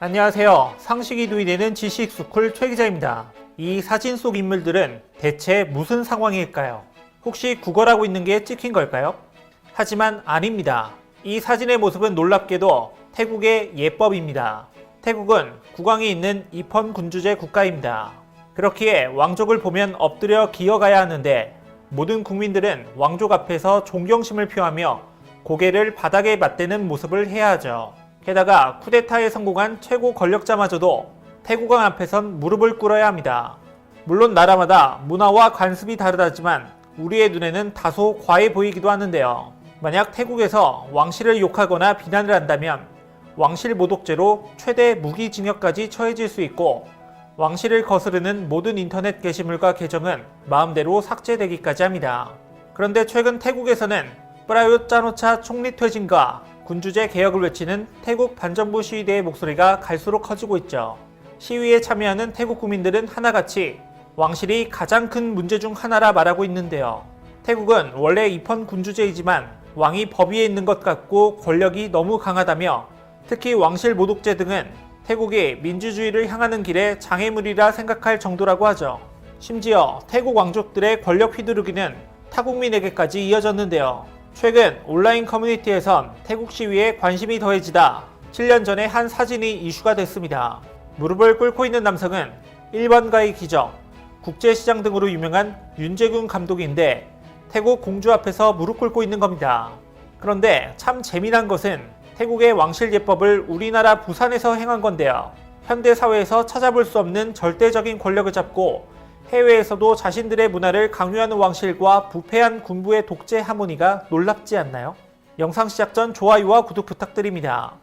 안녕하세요. 상식이 도이되는 지식스쿨 최 기자입니다. 이 사진 속 인물들은 대체 무슨 상황일까요? 혹시 구걸하고 있는 게 찍힌 걸까요? 하지만 아닙니다. 이 사진의 모습은 놀랍게도 태국의 예법입니다. 태국은 국왕이 있는 이펀 군주제 국가입니다. 그렇기에 왕족을 보면 엎드려 기어가야 하는데 모든 국민들은 왕족 앞에서 존경심을 표하며 고개를 바닥에 맞대는 모습을 해야 하죠. 게다가 쿠데타에 성공한 최고 권력자마저도 태국왕 앞에선 무릎을 꿇어야 합니다. 물론 나라마다 문화와 관습이 다르다지만 우리의 눈에는 다소 과해 보이기도 하는데요. 만약 태국에서 왕실을 욕하거나 비난을 한다면 왕실 모독죄로 최대 무기징역까지 처해질 수 있고 왕실을 거스르는 모든 인터넷 게시물과 계정은 마음대로 삭제되기까지 합니다. 그런데 최근 태국에서는 프라윕 짜노차 총리 퇴진과 군주제 개혁을 외치는 태국 반정부 시위대의 목소리가 갈수록 커지고 있죠. 시위에 참여하는 태국 국민들은 하나같이 왕실이 가장 큰 문제 중 하나라 말하고 있는데요. 태국은 원래 입헌 군주제이지만 왕이 법 위에 있는 것 같고 권력이 너무 강하다며 특히 왕실 모독죄 등은 태국이 민주주의를 향하는 길에 장애물이라 생각할 정도라고 하죠. 심지어 태국 왕족들의 권력 휘두르기는 타국민에게까지 이어졌는데요. 최근 온라인 커뮤니티에선 태국 시위에 관심이 더해지다 7년 전에 한 사진이 이슈가 됐습니다. 무릎을 꿇고 있는 남성은 1번가의 기적, 국제시장 등으로 유명한 윤재균 감독인데 태국 공주 앞에서 무릎 꿇고 있는 겁니다. 그런데 참 재미난 것은 태국의 왕실 예법을 우리나라 부산에서 행한 건데요. 현대 사회에서 찾아볼 수 없는 절대적인 권력을 잡고 해외에서도 자신들의 문화를 강요하는 왕실과 부패한 군부의 독재 하모니가 놀랍지 않나요? 영상 시작 전 좋아요와 구독 부탁드립니다.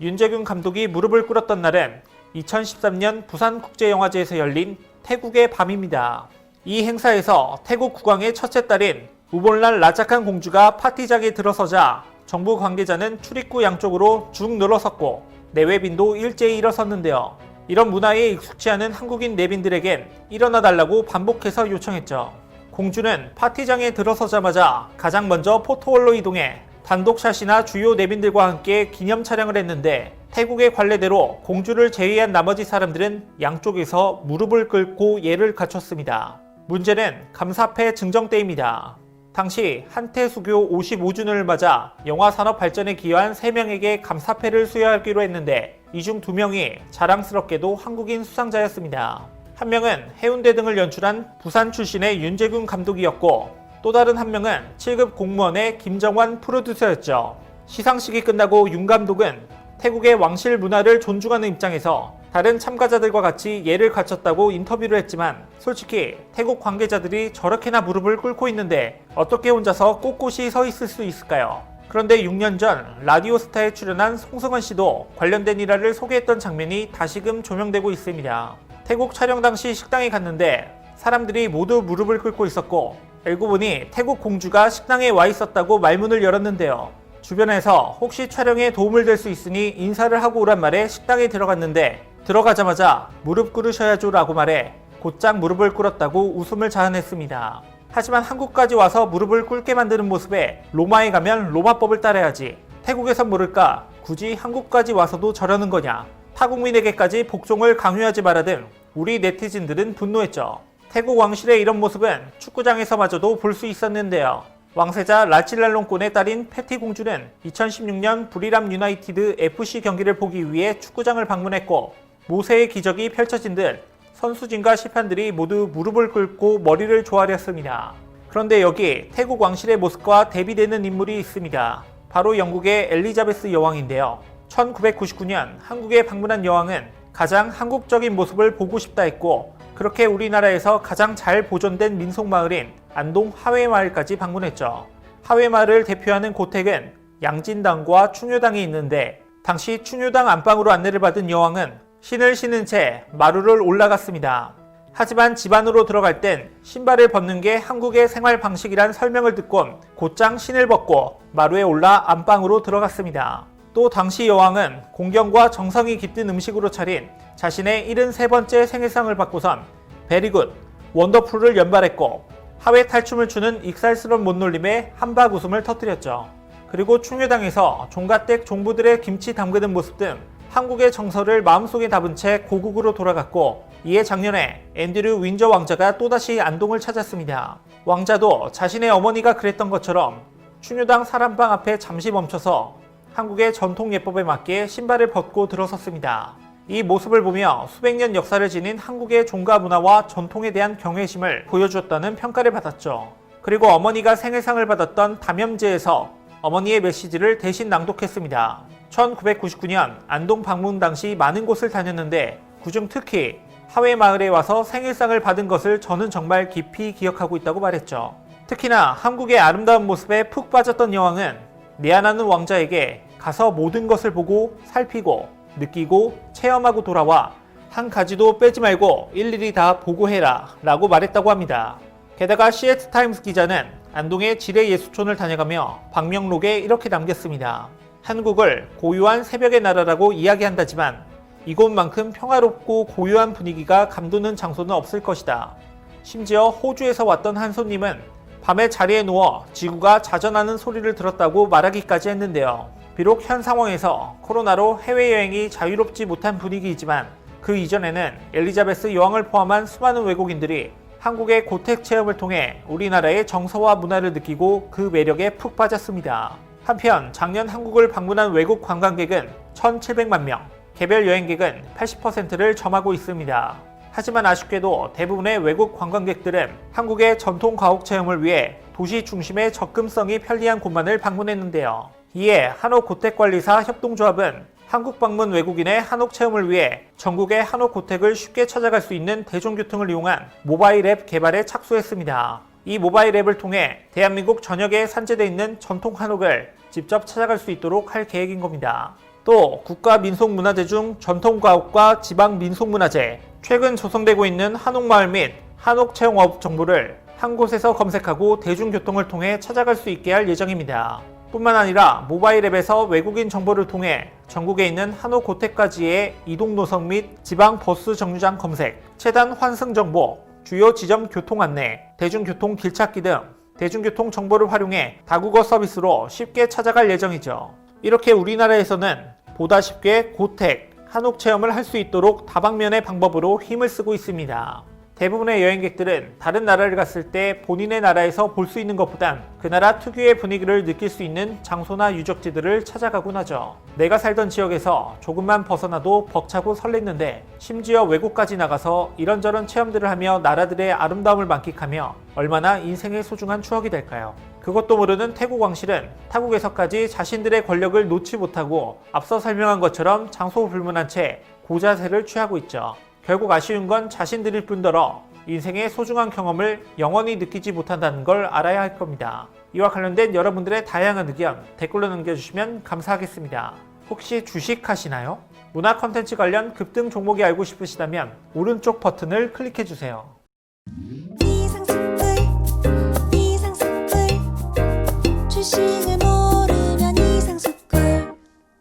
윤재균 감독이 무릎을 꿇었던 날은 2013년 부산국제영화제에서 열린 태국의 밤입니다. 이 행사에서 태국 국왕의 첫째 딸인 우볼란 라자칸 공주가 파티장에 들어서자 정부 관계자는 출입구 양쪽으로 쭉 늘어섰고 내외빈도 일제히 일어섰는데요. 이런 문화에 익숙치 않은 한국인 내빈들에겐 일어나 달라고 반복해서 요청했죠. 공주는 파티장에 들어서자마자 가장 먼저 포토월로 이동해 단독샷이나 주요 내빈들과 함께 기념 촬영을 했는데 태국의 관례대로 공주를 제외한 나머지 사람들은 양쪽에서 무릎을 꿇고 예를 갖췄습니다. 문제는 감사패 증정 때입니다. 당시 한태수교 55주년을 맞아 영화 산업 발전에 기여한 3명에게 감사패를 수여하기로 했는데 이중 2명이 자랑스럽게도 한국인 수상자였습니다. 한 명은 해운대 등을 연출한 부산 출신의 윤재균 감독이었고 또 다른 한 명은 7급 공무원의 김정환 프로듀서였죠. 시상식이 끝나고 윤 감독은 태국의 왕실 문화를 존중하는 입장에서 다른 참가자들과 같이 예를 갖췄다고 인터뷰를 했지만 솔직히 태국 관계자들이 저렇게나 무릎을 꿇고 있는데 어떻게 혼자서 꼿꼿이 서 있을 수 있을까요? 그런데 6년 전 라디오스타에 출연한 송승헌 씨도 관련된 일화를 소개했던 장면이 다시금 조명되고 있습니다. 태국 촬영 당시 식당에 갔는데 사람들이 모두 무릎을 꿇고 있었고 알고 보니 태국 공주가 식당에 와 있었다고 말문을 열었는데요. 주변에서 혹시 촬영에 도움을 될 수 있으니 인사를 하고 오란 말에 식당에 들어갔는데 들어가자마자 무릎 꿇으셔야죠 라고 말해 곧장 무릎을 꿇었다고 웃음을 자아냈습니다. 하지만 한국까지 와서 무릎을 꿇게 만드는 모습에 로마에 가면 로마법을 따라야지 태국에선 모를까 굳이 한국까지 와서도 저러는 거냐 타국민에게까지 복종을 강요하지 마라 등 우리 네티즌들은 분노했죠. 태국 왕실의 이런 모습은 축구장에서마저도 볼 수 있었는데요. 왕세자 라칠랄롱권의 딸인 패티 공주는 2016년 브리람 유나이티드 FC 경기를 보기 위해 축구장을 방문했고 모세의 기적이 펼쳐진 듯 선수진과 시판들이 모두 무릎을 꿇고 머리를 조아렸습니다. 그런데 여기 태국 왕실의 모습과 대비되는 인물이 있습니다. 바로 영국의 엘리자베스 여왕인데요. 1999년 한국에 방문한 여왕은 가장 한국적인 모습을 보고 싶다 했고 그렇게 우리나라에서 가장 잘 보존된 민속마을인 안동 하회마을까지 방문했죠. 하회마을을 대표하는 고택은 양진당과 충효당이 있는데 당시 충효당 안방으로 안내를 받은 여왕은 신을 신은 채 마루를 올라갔습니다. 하지만 집 안으로 들어갈 땐 신발을 벗는 게 한국의 생활 방식이란 설명을 듣곤 곧장 신을 벗고 마루에 올라 안방으로 들어갔습니다. 또 당시 여왕은 공경과 정성이 깃든 음식으로 차린 자신의 73번째 생일상을 받고선 베리굿, 원더풀을 연발했고 하회 탈춤을 추는 익살스러운 못놀림에 한박 웃음을 터뜨렸죠. 그리고 충효당에서 종가댁 종부들의 김치 담그는 모습 등 한국의 정서를 마음속에 담은 채 고국으로 돌아갔고 이에 작년에 앤드류 윈저 왕자가 또다시 안동을 찾았습니다. 왕자도 자신의 어머니가 그랬던 것처럼 충효당 사람방 앞에 잠시 멈춰서 한국의 전통 예법에 맞게 신발을 벗고 들어섰습니다. 이 모습을 보며 수백 년 역사를 지닌 한국의 종가 문화와 전통에 대한 경외심을 보여주었다는 평가를 받았죠. 그리고 어머니가 생일상을 받았던 담염제에서 어머니의 메시지를 대신 낭독했습니다. 1999년 안동 방문 당시 많은 곳을 다녔는데 그중 특히 하회 마을에 와서 생일상을 받은 것을 저는 정말 깊이 기억하고 있다고 말했죠. 특히나 한국의 아름다운 모습에 푹 빠졌던 여왕은 내한하는 왕자에게 가서 모든 것을 보고 살피고 느끼고 체험하고 돌아와 한 가지도 빼지 말고 일일이 다 보고해라 라고 말했다고 합니다. 게다가 시애트 타임스 기자는 안동의 지뢰예수촌을 다녀가며 방명록에 이렇게 남겼습니다. 한국을 고요한 새벽의 나라라고 이야기한다지만 이곳만큼 평화롭고 고요한 분위기가 감도는 장소는 없을 것이다. 심지어 호주에서 왔던 한 손님은 밤에 자리에 누워 지구가 자전하는 소리를 들었다고 말하기까지 했는데요. 비록 현 상황에서 코로나로 해외여행이 자유롭지 못한 분위기이지만 그 이전에는 엘리자베스 여왕을 포함한 수많은 외국인들이 한국의 고택 체험을 통해 우리나라의 정서와 문화를 느끼고 그 매력에 푹 빠졌습니다. 한편 작년 한국을 방문한 외국 관광객은 1,700만 명, 개별 여행객은 80%를 점하고 있습니다. 하지만 아쉽게도 대부분의 외국 관광객들은 한국의 전통 가옥 체험을 위해 도시 중심의 접근성이 편리한 곳만을 방문했는데요. 이에 한옥 고택관리사 협동조합은 한국 방문 외국인의 한옥 체험을 위해 전국의 한옥 고택을 쉽게 찾아갈 수 있는 대중교통을 이용한 모바일 앱 개발에 착수했습니다. 이 모바일 앱을 통해 대한민국 전역에 산재되어 있는 전통 한옥을 직접 찾아갈 수 있도록 할 계획인 겁니다. 또 국가 민속문화재 중 전통가옥과 지방민속문화재, 최근 조성되고 있는 한옥마을 및 한옥체험업 정보를 한 곳에서 검색하고 대중교통을 통해 찾아갈 수 있게 할 예정입니다. 뿐만 아니라 모바일 앱에서 외국인 정보를 통해 전국에 있는 한옥 고택까지의 이동 노선 및 지방 버스 정류장 검색, 체단 환승 정보, 주요 지점 교통 안내, 대중교통 길 찾기 등 대중교통 정보를 활용해 다국어 서비스로 쉽게 찾아갈 예정이죠. 이렇게 우리나라에서는 보다 쉽게 고택, 한옥 체험을 할 수 있도록 다방면의 방법으로 힘을 쓰고 있습니다. 대부분의 여행객들은 다른 나라를 갔을 때 본인의 나라에서 볼 수 있는 것보단 그 나라 특유의 분위기를 느낄 수 있는 장소나 유적지들을 찾아가곤 하죠. 내가 살던 지역에서 조금만 벗어나도 벅차고 설렜는데 심지어 외국까지 나가서 이런저런 체험들을 하며 나라들의 아름다움을 만끽하며 얼마나 인생의 소중한 추억이 될까요? 그것도 모르는 태국 왕실은 타국에서까지 자신들의 권력을 놓지 못하고 앞서 설명한 것처럼 장소 불문한 채 고자세를 취하고 있죠. 결국 아쉬운 건 자신들일 뿐더러 인생의 소중한 경험을 영원히 느끼지 못한다는 걸 알아야 할 겁니다. 이와 관련된 여러분들의 다양한 의견 댓글로 남겨주시면 감사하겠습니다. 혹시 주식 하시나요? 문화 컨텐츠 관련 급등 종목이 알고 싶으시다면 오른쪽 버튼을 클릭해주세요.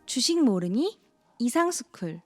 주식 모르니 이상스쿨